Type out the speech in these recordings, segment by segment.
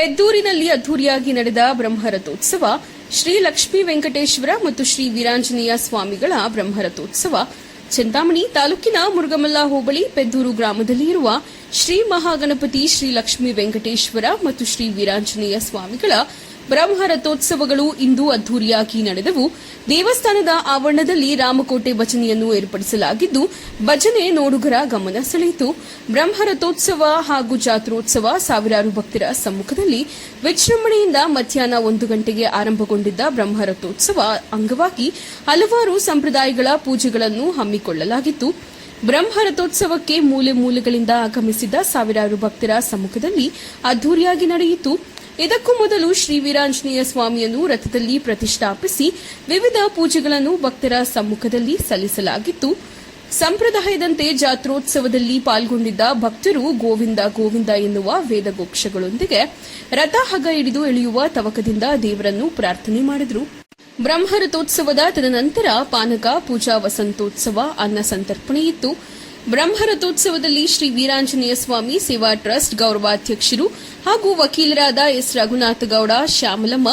ಪೆದ್ದೂರಿನಲ್ಲಿ ಅದ್ದೂರಿಯಾಗಿ ನಡೆದ ಬ್ರಹ್ಮರಥೋತ್ಸವ, ಶ್ರೀ ಲಕ್ಷ್ಮೀ ವೆಂಕಟೇಶ್ವರ ಮತ್ತು ಶ್ರೀ ವೀರಾಂಜನೇಯ ಸ್ವಾಮಿಗಳ ಬ್ರಹ್ಮರಥೋತ್ಸವ. ಚಿಂತಾಮಣಿ ತಾಲೂಕಿನ ಮುರುಗಮಲ್ಲ ಹೋಬಳಿ ಪೆದ್ದೂರು ಗ್ರಾಮದಲ್ಲಿ ಇರುವ ಶ್ರೀ ಮಹಾಗಣಪತಿ ಶ್ರೀ ಲಕ್ಷ್ಮೀ ವೆಂಕಟೇಶ್ವರ ಮತ್ತು ಶ್ರೀ ವೀರಾಂಜನೇಯ ಸ್ವಾಮಿಗಳ ಬ್ರಹ್ಮರಥೋತ್ಸವಗಳು ಇಂದು ಅದ್ದೂರಿಯಾಗಿ ನಡೆದವು. ದೇವಸ್ಥಾನದ ಆವರಣದಲ್ಲಿ ರಾಮಕೋಟೆ ಭಜನೆಯನ್ನು ಏರ್ಪಡಿಸಲಾಗಿದ್ದು, ಭಜನೆ ನೋಡುಗರ ಗಮನ ಸೆಳೆಯಿತು. ಬ್ರಹ್ಮರಥೋತ್ಸವ ಹಾಗೂ ಜಾತ್ರೋತ್ಸವ ಸಾವಿರಾರು ಭಕ್ತರ ಸಮ್ಮುಖದಲ್ಲಿ ವಿಜೃಂಭಣೆಯಿಂದ ಮಧ್ಯಾಹ್ನ ಒಂದು ಗಂಟೆಗೆ ಆರಂಭಗೊಂಡಿದ್ದ ಬ್ರಹ್ಮರಥೋತ್ಸವ ಅಂಗವಾಗಿ ಹಲವಾರು ಸಂಪ್ರದಾಯಗಳ ಪೂಜೆಗಳನ್ನು ಹಮ್ಮಿಕೊಳ್ಳಲಾಗಿತ್ತು. ಬ್ರಹ್ಮರಥೋತ್ಸವಕ್ಕೆ ಮೂಲೆ ಮೂಲೆಗಳಿಂದ ಆಗಮಿಸಿದ್ದ ಸಾವಿರಾರು ಭಕ್ತರ ಸಮ್ಮುಖದಲ್ಲಿ ಅದ್ದೂರಿಯಾಗಿ ನಡೆಯಿತು. ಇದಕ್ಕೂ ಮೊದಲು ಶ್ರೀ ವೀರಾಂಜನೇಯ ಸ್ವಾಮಿಯನ್ನು ರಥದಲ್ಲಿ ಪ್ರತಿಷ್ಠಾಪಿಸಿ ವಿವಿಧ ಪೂಜೆಗಳನ್ನು ಭಕ್ತರ ಸಮ್ಮುಖದಲ್ಲಿ ಸಲ್ಲಿಸಲಾಗಿತ್ತು. ಸಂಪ್ರದಾಯದಂತೆ ಜಾತ್ರೋತ್ಸವದಲ್ಲಿ ಪಾಲ್ಗೊಂಡಿದ್ದ ಭಕ್ತರು ಗೋವಿಂದ ಗೋವಿಂದ ಎನ್ನುವ ವೇದಗೋಕ್ಷಗಳೊಂದಿಗೆ ರಥ ಹಗ ಹಿಡಿದು ಎಳೆಯುವ ತವಕದಿಂದ ದೇವರನ್ನು ಪ್ರಾರ್ಥನೆ ಮಾಡಿದರು. ಬ್ರಹ್ಮರಥೋತ್ಸವದ ತದನಂತರ ಪಾನಕ, ಪೂಜಾ ವಸಂತೋತ್ಸವ, ಅನ್ನ ಸಂತರ್ಪಣೆ ಇತ್ತು ಬ್ರಹ್ಮರಥೋತ್ಸವದಲ್ಲಿ ಶ್ರೀ ವೀರಾಂಜನೇಯ ಸ್ವಾಮಿ ಸೇವಾ ಟ್ರಸ್ಟ್ ಗೌರವಾಧ್ಯಕ್ಷರು ಹಾಗೂ ವಕೀಲರಾದ ಎಸ್ ರಘುನಾಥ ಗೌಡ, ಶ್ಯಾಮಲಮ್ಮ,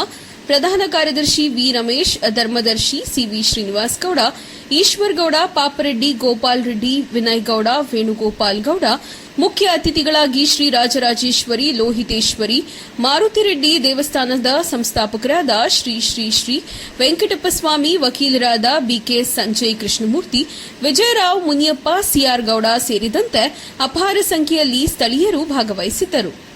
ಪ್ರಧಾನ ಕಾರ್ಯದರ್ಶಿ ವಿ ರಮೇಶ್, ಧರ್ಮದರ್ಶಿ ಸಿವಿ ಶ್ರೀನಿವಾಸ್ ಗೌಡ ಈಶ್ವರ್ ಗೌಡ ಪಾಪರೆಡ್ಡಿ, ಗೋಪಾಲ್ ರೆಡ್ಡಿ ವಿನಯ್ ಗೌಡ ವೇಣುಗೋಪಾಲ್ ಗೌಡ, ಮುಖ್ಯ ಅತಿಥಿಗಳಾಗಿ ಶ್ರೀ ರಾಜರಾಜೇಶ್ವರಿ, ಲೋಹಿತೇಶ್ವರಿ ಮಾರುತಿರೆಡ್ಡಿ ದೇವಸ್ಥಾನದ ಸಂಸ್ಥಾಪಕರಾದ ಶ್ರೀ ಶ್ರೀ ಶ್ರೀ ವೆಂಕಟಪ್ಪಸ್ವಾಮಿ, ವಕೀಲರಾದ ಬಿಕೆ ಸಂಜಯ್ ಕೃಷ್ಣಮೂರ್ತಿ, ವಿಜಯರಾವ್ ಮುನಿಯಪ್ಪ ಸಿಆರ್ ಗೌಡ ಸೇರಿದಂತೆ ಅಪಾರ ಸಂಖ್ಯೆಯಲ್ಲಿ ಸ್ಥಳೀಯರು ಭಾಗವಹಿಸಿದ್ದರು.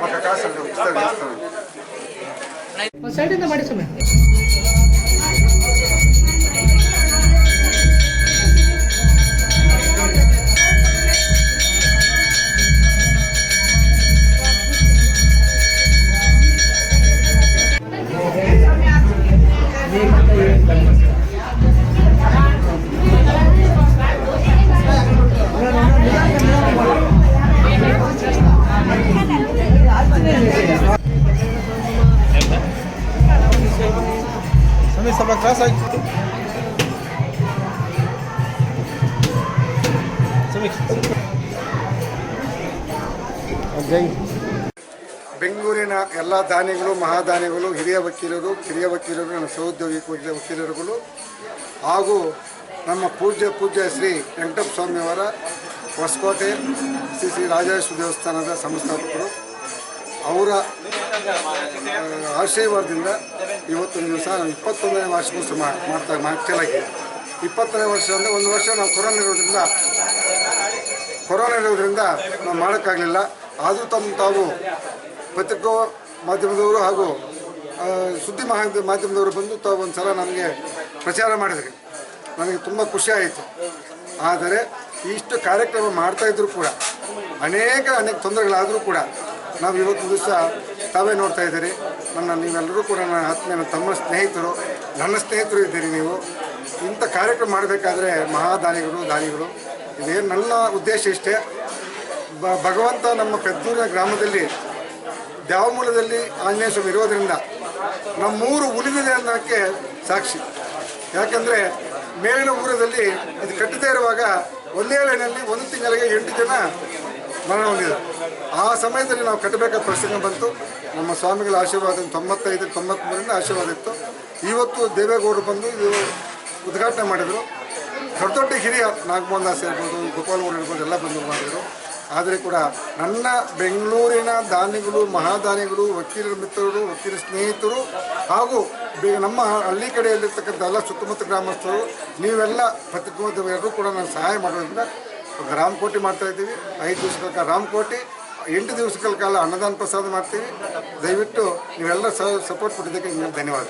మా కాకాసలు వస్తాను వస్తాను ఒకసారి ఇంత మాట ಸಮಯ ಸ್ವಲ್ಪ ಕ್ರಾಸ್ ಆಗಿ ಬೆಂಗಳೂರಿನ ಎಲ್ಲ ದಾನಿಗಳು ಮಹಾದಾನಿಗಳು ಹಿರಿಯ ವಕೀಲರು ಕಿರಿಯ ವಕೀಲರು ನನ್ನ ಸಹೋದ್ಯೋಗಿ ವಕೀಲ- ವಕೀಲರುಗಳು ಹಾಗೂ ನಮ್ಮ ಪೂಜ್ಯ ಪೂಜ್ಯ ಶ್ರೀ ವೆಂಕಟಪ್ಪ ಸ್ವಾಮಿಯವರ ಹೊಸಕೋಟೆ ಶ್ರೀ ಶ್ರೀ ರಾಜೇಶ್ವರ ದೇವಸ್ಥಾನದ ಸಂಸ್ಥಾಪಕರು ಅವರ ಆಶೀರ್ವಾದದಿಂದ ಇವತ್ತೊಂದು ದಿವಸ ಇಪ್ಪತ್ತೊಂದನೇ ವಾರ್ಷಿಕೋತ್ಸವ ಮಾಡ್ತಾ ಮಾಡ್ಸಲಾಗಿ ಇಪ್ಪತ್ತನೇ ವರ್ಷ ಅಂದರೆ ಒಂದು ವರ್ಷ ನಾವು ಕೊರೋನಾ ಇರೋದ್ರಿಂದ ಕೊರೋನಾ ಇರೋದ್ರಿಂದ ನಾವು ಮಾಡೋಕ್ಕಾಗಲಿಲ್ಲ. ಆದರೂ ತಮ್ಮ ತಾವು ಪತ್ರಿಕಾ ಮಾಧ್ಯಮದವರು ಹಾಗೂ ಸುದ್ದಿ ಮಹಾ ಮಾಧ್ಯಮದವರು ಬಂದು ತಾವು ಒಂದು ಸಲ ನಮಗೆ ಪ್ರಚಾರ ಮಾಡಿದ್ರಿ. ನನಗೆ ತುಂಬ ಖುಷಿ ಆಯಿತು. ಆದರೆ ಇಷ್ಟು ಕಾರ್ಯಕ್ರಮ ಮಾಡ್ತಾ ಇದ್ರು ಕೂಡ, ಅನೇಕ ಅನೇಕ ತೊಂದರೆಗಳಾದರೂ ಕೂಡ, ನಾವು ಇವತ್ತು ದಿವಸ ತಾವೇ ನೋಡ್ತಾ ಇದ್ದೀರಿ. ನನ್ನ ನೀವೆಲ್ಲರೂ ಕೂಡ ನನ್ನ ಆತ್ಮೀಯ ತಮ್ಮ ಸ್ನೇಹಿತರು, ನನ್ನ ಸ್ನೇಹಿತರು ಇದ್ದೀರಿ ನೀವು. ಇಂಥ ಕಾರ್ಯಕ್ರಮ ಮಾಡಬೇಕಾದ್ರೆ ಮಹಾದಾನಿಗಳು, ದಾನಿಗಳು. ಇದೇನು ನನ್ನ ಉದ್ದೇಶ ಇಷ್ಟೇ. ಬ ಭಗವಂತ ನಮ್ಮ ಪೆದ್ದೂರಿನ ಗ್ರಾಮದಲ್ಲಿ ದ್ಯಾವಮೂಲದಲ್ಲಿ ಆಂಜನೇಯ ಸ್ವಾಮಿ ಇರೋದರಿಂದ ನಮ್ಮೂರು ಉಳಿದಿದೆ ಅನ್ನೋಕ್ಕೆ ಸಾಕ್ಷಿ. ಯಾಕಂದರೆ ಮೇಲಿನ ಊರದಲ್ಲಿ ಇದು ಕಟ್ಟದೇ ಇರುವಾಗ ಒಂದೇ ಲೈನಲ್ಲಿ ಒಂದು ತಿಂಗಳಿಗೆ ಎಂಟು ಜನ ಮರಣ ಹೊಂದಿದರು ಆ ಸಮಯದಲ್ಲಿ ನಾವು ಕಟ್ಟಬೇಕಾದ ಪ್ರಸಂಗ ಬಂತು. ನಮ್ಮ ಸ್ವಾಮಿಗಳ ಆಶೀರ್ವಾದ ತೊಂಬತ್ತೈದು ತೊಂಬತ್ತ್ಮೂರಿಂದ ಆಶೀರ್ವಾದ ಇತ್ತು. ಇವತ್ತು ದೇವೇಗೌಡರು ಬಂದು ಇದು ಉದ್ಘಾಟನೆ ಮಾಡಿದರು. ದೊಡ್ಡ ದೊಡ್ಡ ಹಿರಿಯ ನಾಗಮೋಹನ್ ಇರ್ಬೋದು ಗೋಪಾಲಗೌಡ ಇರ್ಬೋದು ಎಲ್ಲ ಬಂದು ಮಾಡಿದರು. ಆದರೆ ಕೂಡ ನನ್ನ ಬೆಂಗಳೂರಿನ ದಾನಿಗಳು, ಮಹಾದಾನಿಗಳು, ವಕೀಲರ ಮಿತ್ರರು, ವಕೀಲ ಸ್ನೇಹಿತರು ಹಾಗೂ ನಮ್ಮ ಹಳ್ಳಿ ಕಡೆಯಲ್ಲಿರ್ತಕ್ಕಂಥ ಎಲ್ಲ ಸುತ್ತಮುತ್ತ ಗ್ರಾಮಸ್ಥರು, ನೀವೆಲ್ಲ ಪತ್ರಿಕೋದ್ಯಮರು ಕೂಡ ನಾನು ಸಹಾಯ ಮಾಡೋದ್ರಿಂದ ರಾಮಕೋಟಿ ಮಾಡ್ತಾ ಇದ್ದೀವಿ. ಐದು ದಿವಸಗಳ ರಾಮಕೋಟಿ ಎಂಟು ದಿವಸಗಳ ಕಾಲ ಅನ್ನದಾನ ಪ್ರಸಾದ ಮಾಡ್ತೀವಿ ದಯವಿಟ್ಟು ನೀವೆಲ್ಲ ಸಪೋರ್ಟ್ ಕೊಟ್ಟಿದ್ದಕ್ಕೆ ನಿಮಗೆ ಧನ್ಯವಾದ.